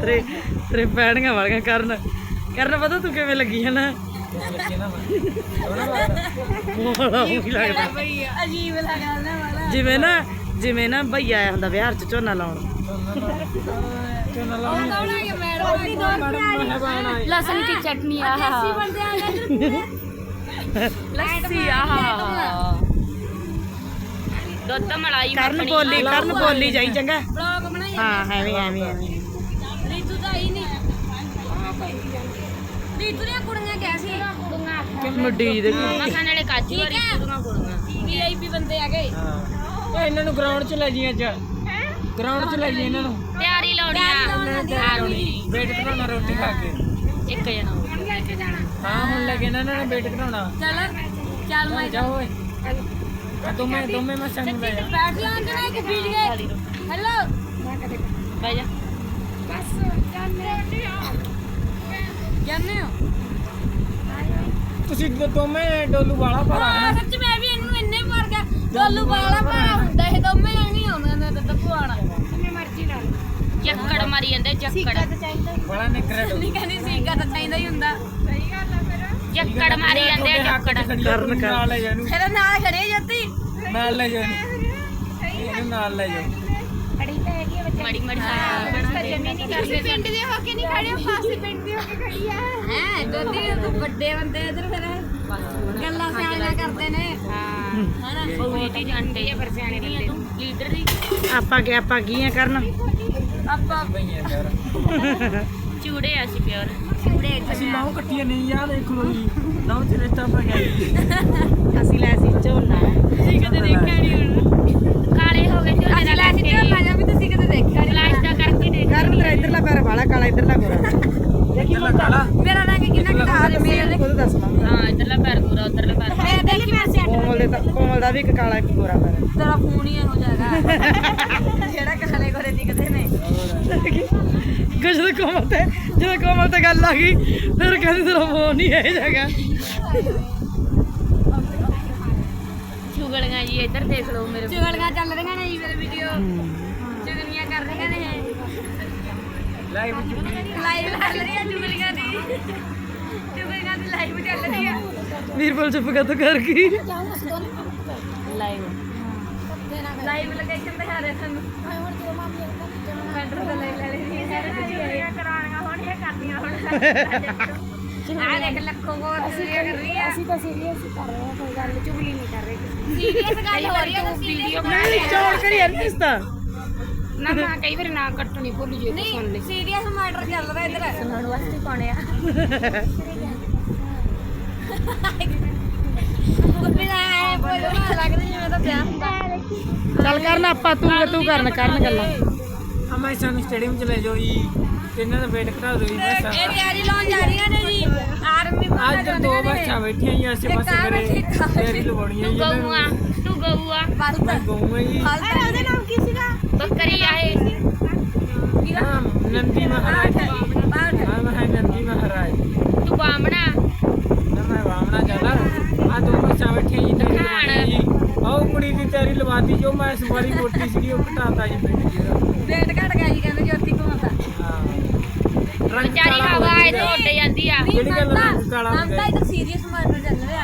ਤੇਰੇ ਤੇਰੇ ਪੈਣੀਆਂ ਵਾਲੀਆਂ ਕਰਨ। ਕਰਨ ਪਤਾ ਤੂੰ ਕਿਵੇਂ ਲੱਗੀ ਹੈ ਨਾ? ਬੜਾ ਉਹੀ ਲੱਗਦਾ ਅਜੀਬ ਲੱਗਦਾ। ਨਾ ਵਾਲਾ ਜਿਵੇਂ ਨਾ ਜਿਵੇਂ ਨਾ ਭਈਆ ਆਇਆ ਹੁੰਦਾ ਵਿਹਾਰ ਚ ਝੋਨਾ ਲਾਉਣ। ਲਸਣ ਦੀ ਚਟਨੀ ਆਹ। ਅਸੀਂ ਬੰਦੇ ਆ ਲੱਸੀ ਆਹ। ਦੁੱਧ ਮਲਾਈ ਕਰਨ ਬੋਲੀ ਕਰਨ ਬੋਲੀ ਜਾਈ ਚੰਗਾ। ਬਲੌਗ ਬਣਾਈ ਹਾਂ ਐਵੇਂ ਐਵੇਂ ਐਵੇਂ। ਰੀਤੂ ਤਾਂ ਹੀ ਨਹੀਂ। ਰੀਤੂ ਦੀਆਂ ਕੁੜੀਆਂ ਕਿਹਾ ਸੀ? ਮੁੱਡੀ ਜੀ ਦੇਖੀ ਮੱਖਣ ਵਾਲੇ ਕਾਜੂ ਵਾਲੀ ਕੁੜੀਆਂ। ਕੁੜੀਆਂ ਵੀਆਈਪੀ ਬੰਦੇ ਆ ਗਏ ਓਏ ਇਹਨਾਂ ਨੂੰ ਗਰਾਊਂਡ 'ਚ ਲੈ ਜੀ ਅੱਜ। ਗਰਾਊਂਡ 'ਚ ਲੈ ਜੀ ਇਹਨਾਂ ਨੂੰ। ਤਿਆਰੀ ਲਾਉਣੀ ਆ। ਵੇਟ ਘਟਾਉਣਾ ਰੋਟੀ ਖਾ ਕੇ। ਇੱਕ ਜਣਾ ਹਾਂ ਹੁਣ ਲੱਗੇ ਨਾ ਇਹਨਾਂ ਨੇ ਵੇਟ ਘਟਾਉਣਾ ਚੱਲ ਚੱਲ ਮੈਂ ਜਾਓ ਓਏ। ਦੋਵੇਂ ਦੋਵੇਂ ਮੈਂ ਸੰਗ ਲੈ ਜਾ। ਬੈਠ ਜਾ ਇੱਕ ਬੀਜ ਗਏ ਹੈਲੋ ਬਹਿ ਜਾ। ਜਾਂਦੇ ਹੋ ਤੁਸੀਂ ਦੋ- ਦੋਵੇਂ ਡੋਲੂ ਵਾਲਾ ਭਰਾ ਹਾਂ ਸੱਚ ਮੈਂ ਵੀ ਇਹਨੂੰ ਇੰਨੇ ਮਾਰ ਗਿਆ ਡੋਲੂ ਵਾਲਾ ਭਰਾ ਹੁੰਦਾ ਇਹ ਦੋਵੇਂ ਨਹੀਂ ਆਉਂਦੇ ਨੇ ਤੇ ਦਪੂਆਣਾ ਚੱਕੜ ਮਾਰੀ ਜਾਂਦੇ ਚੱਕੜ ਬੜਾ ਨਿਕਰਿਆ ਡੋਲੂ। ਨਹੀਂ ਕਹਿੰਦੀ ਸੀਗਾ ਤਾਂ ਚਾਹੀਦਾ ਹੀ ਹੁੰਦਾ। ਚੱਕੜ ਮਾਰੀ ਜਾਂਦੇ ਆ ਚੱਕੜ ਕਰਨ ਕਰ। ਨਾਲ ਲੈ ਜਾ ਇਹਨੂੰ। ਇਹਦਾ ਨਾਲ ਖੜੇ ਜੱਤੀ। ਨਾਲ ਲੈ ਜਾ ਇਹਨੂੰ। ਇਹਨੂੰ ਨਾਲ ਲੈ ਜਾ ਮੜੀ ਮੜੀ ਸਾਰਾ ਪਿੰਡ ਦੇ ਹੋ ਕੇ ਨਹੀਂ ਖੜੇ ਪਾਸੇ ਪਿੰਡ ਦੇ ਹੋ ਕੇ ਖੜੀ ਆ। ਹੈ ਜੱਤੀ ਤੂੰ ਵੱਡੇ ਬੰਦੇ ਇਧਰ ਫਿਰ। ਗੱਲਾਂ ਸਿਆਣੀਆਂ ਕਰਦੇ ਨੇ। ਹਾਂ। ਹਨਾ? ਬਹੁਤ ਹੀ ਜਾਂਦੇ ਆ ਪਰ ਸਿਆਣੇ ਬੰਦੇ ਤੂੰ ਲੀਡਰ ਦੀ ਆਪਾਂ ਕੀ ਆਪਾਂ ਕੀ ਆ ਕਰਨ? ਆਪਾਂ ਚੂੜੇ ਆ ਸੀ ਪਿਓਰ। ਚੂੜੇ ਅਸੀਂ ਲਾਉ ਕੱਟੀਆਂ ਨਹੀਂ ਯਾਰ ਦੇਖ ਲੋ ਜੀ। ਲਾਉ ਚ ਰਿਸ਼ਤਾ ਪਾ ਗਿਆ ਅਸੀਂ ਲੈ ਸੀ ਝੋਨਾ। ਤੁਸੀਂ ਕਦੇ ਦੇਖਿਆ ਨਹੀਂ ਹੁਣ ਕਾਲੇ ਹੋ ਗਏ ਝੋਲੇ ਅਸੀਂ ਨਾਲ ਲੈ ਸੀ ਝੋਨਾ ਜਾਂ ਵੀ ਤੁਸੀਂ ਕਦੇ ਦੇਖਿਆ ਨਹੀਂ ਫਲਾਸ਼ ਦਾ ਕਰਕੇ ਦੇਖ ਕਰਨ ਤੇਰਾ ਇਧਰਲਾ ਪੈਰ ਵਾਲਾ ਕਾਲਾ ਇਧਰਲਾ ਗੋਰਾ ਦੇਖੀ ਲਾ ਕਾਲਾ ਮੇਰਾ ਰੰਗ ਕਿੰਨਾ ਘਟਾ ਦੇ ਮੇਰੇ? ਖੁਦ ਦੱਸ ਮੰਮੀ ਹਾਂ ਇਧਰਲਾ ਪੈਰ ਪੂਰਾ ਉਧਰਲਾ ਪੈਰ ਮੈਂ ਦੇਖੀ ਮੈਂ ਸੈੱਟ ਕੋਮਲ ਦੇ ਤਾਂ ਕੋਮਲ ਦਾ ਵੀ ਇੱਕ ਕਾਲਾ ਇੱਕ ਗੋਰਾ ਪੈਰ ਤੇਰਾ ਫੋਨ ਹੀ ਇਹੋ ਜਾਗਾ ਜਿਹੜਾ ਕਾਲੇ ਕੋਲੇ ਦਿਖਦੇ ਨੇ। ਕਿ ਜਦੋਂ ਕੋਮਲ ਤੇ ਜਦੋਂ ਕੋਮਲ ਤੇ ਗੱਲ ਆ ਗਈ ਫਿਰ ਕਹਿੰਦੀ ਤੇਰਾ ਫੋਨ ਨਹੀਂ ਹੈ ਜਗਾ ਚੁਗਲੀਆਂ ਜੀ ਇੱਧਰ ਦੇਖ ਲਓ ਮੇਰੇ ਚੁਗਲੀਆਂ ਚੱਲ ਰਹੀਆਂ ਨੇ ਜੀ ਮੇਰੇ ਵੀਡੀਓ। ਚੁਗਲੀਆਂ ਕਰ ਰਹੀਆਂ ਨੇ ਲਾਈਵ ਚ ਲਾਈਵ ਚੱਲ ਰਹੀ ਹੈ ਚੁਗਲੀਆਂ ਦੀ। ਚੁਗਲੀਆਂ ਦੀ ਲਾਈਵ ਚੱਲ ਰਹੀ ਹੈ ਵੀਰਪਾਲ ਚੁੱਪ ਕਰ ਤੂੰ ਕਰ ਕੀ? ਲਾਈਵ ਲਾਈਵ ਲੋਕੇਸ਼ਨ ਦਿਖਾ ਰਹੇ ਸਾਨੂੰ। ਪੈਂਟਰ ਤੇ ਲੈ ਲੈ ਲਈ ਚੁਗਲੀਆਂ ਕਰਾਉਣੀਆਂ ਹੁਣ ਇਹ ਕਰਦੀਆਂ ਹੁਣ ਆ ਦੇਖ ਲੱਖੋਂ ਕੋ ਚੁਗਲੀਆਂ ਕਰ ਰਹੀ ਹੈ ਅਸੀਂ ਤਾਂ ਸੀਰੀਅਸ ਕਰ ਰਹੇ ਹਾਂ ਕੋਈ ਗੱਲ ਚੁਗਲੀ ਨਹੀਂ ਕਰ ਰਹੇ। ਸੀਰੀਅਸ ਗੱਲ ਹੋ ਰਹੀ ਹੈ ਵੀਡੀਓ ਨਹੀਂ ਚੌੜ ਕਰੀ ਅਰਪਿਸ ਤਾਂ। ਨਾ ਨਾ ਕਈ ਵਾਰ ਨਾ ਕੱਟਣੀ ਭੁੱਲ ਜੇ ਨਹੀਂ ਸੀਰੀਅਸ ਮੈਟਰ ਚੱਲ ਰਿਹਾ ਇੱਧਰ। ਸੁਣਨ ਵਾਸਤੇ ਪਾਉਣੇ ਆ। ਤਾਂ ਚੱਲ ਕਰਨ ਆਪਾਂ ਤੂੰ ਤੂੰ ਕਰਨ ਕਰਨ ਗੱਲਾਂ। ਆ ਮੈਂ ਸਾਨੂੰ ਸਟੇਡੀਅਮ ਚ ਲੈ ਜਾਓ ਜੀ। ਤੇ ਇਹਨਾਂ ਦਾ ਵੇਟ ਘਟਾ ਦਿਓ ਜੀ ਬਸ। ਇਹ ਤਿਆਰੀ ਲਾਉਣ ਜਾ ਰਹੀਆਂ ਨੇ ਜੀ। ਆਰਮੀ ਅੱਜ ਦੋ ਬੱਚਾ ਬੈਠੀਆਂ ਜੀ ਆਸੇ ਪਾਸੇ ਮੇਰੇ ਤੇਰੀ ਲਵਾਉਣੀ ਹੈ ਤੂੰ ਜੀ ਗਊ ਇਹਨਾਂ ਆ ਤੂੰ ਗਊ ਆ ਬਸ। ਮੈਂ ਗਊ ਹੈ ਜੀ ਅਰੇ ਉਹਦੇ ਨਾਮ ਕੀ ਸੀਗਾ ਬੱਕਰੀ ਆ ਇਹ ਹਾਂ ਨੰਦੀ ਮਹਾਰਾਜ ਹਾਂ ਮੈਂ ਨੰਦੀ ਮਹਾਰਾਜ ਤੂੰ ਬਾਮਣਾ ਨਾ ਮੈਂ ਵਾਮਣਾ ਚੱਲਾ ਆ ਦੋ ਬੱਚਾ ਬੈਠੀਆਂ ਜੀ ਤੇਰੀ ਲਵਾਉਣੀ ਹੈ ਜੀ ਆਹ ਕੁੜੀ ਦੀ ਤਿਆਰੀ ਲਵਾਤੀ ਜੋ ਮੈਂ ਇਸ ਵਾਰੀ ਮੋਟੀ ਸੀਗੀ ਉਹ ਘਟਾਤਾ ਜੀ ਵੇਟ ਜੀ ਦਾ ਵੇਟ ਘਟ ਗਿਆ ਜੀ ਕਹਿੰਦੇ ਜੋਤੀ ਘੁਮਾਉਂਦਾ ਹਾਂ ਰੰਗ ਵਿਚਾਰੀ ਕਾਲਾ ਹੋ ਹਵਾ ਇਹ ਗਿਆ। ਉੱਡ ਜਾਂਦੀ ਆ ਜਿਹੜੀ ਗੱਲ ਰੰਗ ਕਾਲਾ ਹੋ ਹਮ ਗਿਆ। ਤਾਂ ਇਧਰ ਸੀਰੀਅਸ ਮੈਟਰ ਚੱਲ ਰਿਹਾ